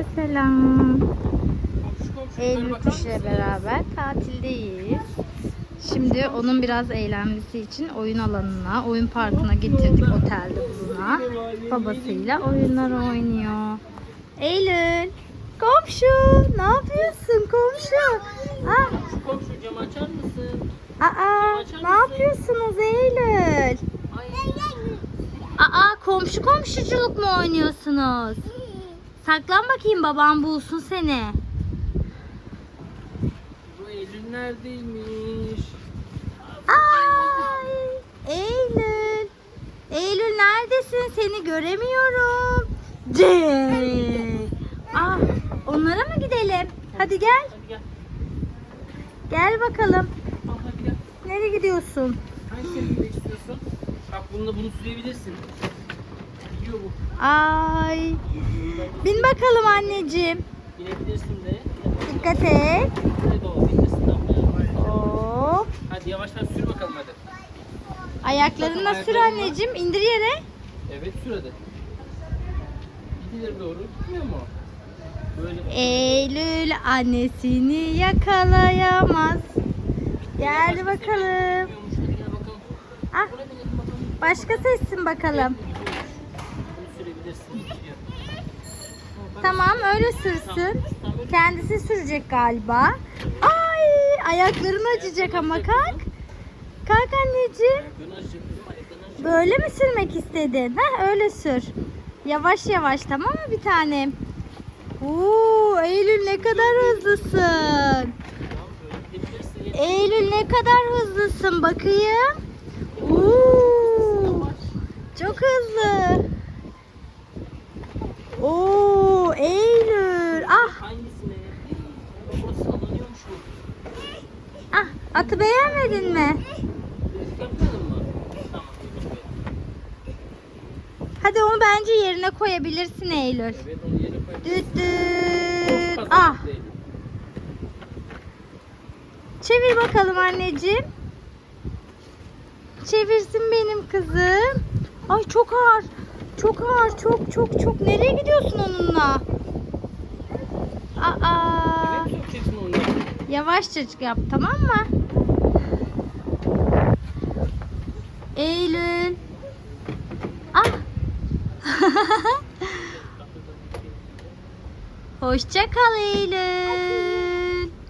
Herkese selam. Eylül mısın? beraber tatildeyiz. Şimdi onun biraz eğlenmesi için oyun alanına, oyun parkına getirdik otelde bulunan. Babasıyla oyunlar oynuyor. Eylül, komşu, ne yapıyorsun komşu? Ah, Komşu camı açar mısın? aa, ne yapıyorsunuz Eylül? Aa, komşu komşuculuk mu oynuyorsunuz? Saklan bakayım babam bulsun seni. Bu Eylül neredeymiş? Ay, Eylül. Eylül neredesin? Seni göremiyorum. Cee. Ah, onlara mı gidelim? Hadi gel. Hadi gel. Gel bakalım. Al hadi gel. Nereye gidiyorsun? Gitmek istiyorsun? Bak bununla bunu sürebilirsin. Gidiyor bu. Ay. Bin bakalım anneciğim. Binebilirsin de. Dikkat et. Hop. Hadi yavaştan sür bakalım hadi. Ayaklarına sür anneciğim. İndir yere. Evet sür hadi. Gidilir doğru. Gitmiyor mu? Böyle. Eylül annesini yakalayamaz. Gel bakalım. Ah, başka sessin bakalım. Gidiyor. Tamam öyle sürsün. Kendisi sürecek galiba. Ay ayakların acıyacak ama kalk. Kalk anneciğim. Ayaklarını açacak. Ayaklarını açacak. Böyle mi sürmek istedin? Heh öyle sür. Yavaş yavaş tamam mı bir tanem? Oo, Eylül ne kadar hızlısın. Eylül ne kadar hızlısın bakayım. Oo, çok hızlı. Oo, Eylül. Ah, Hangisine? Burası sallanıyormuş bu. ah. Atı beğenmedin mi? Hadi onu bence yerine koyabilirsin Eylül. Evet onu. Düt düt. Ah, çevir bakalım anneciğim. Çevirsin benim kızım. Ay çok ağır. Çok ağır. Çok çok çok. Nereye gidiyorsun onunla? Aa. Yavaşça yap tamam mı? Eylül. Ah. Hoşça kal Eylül.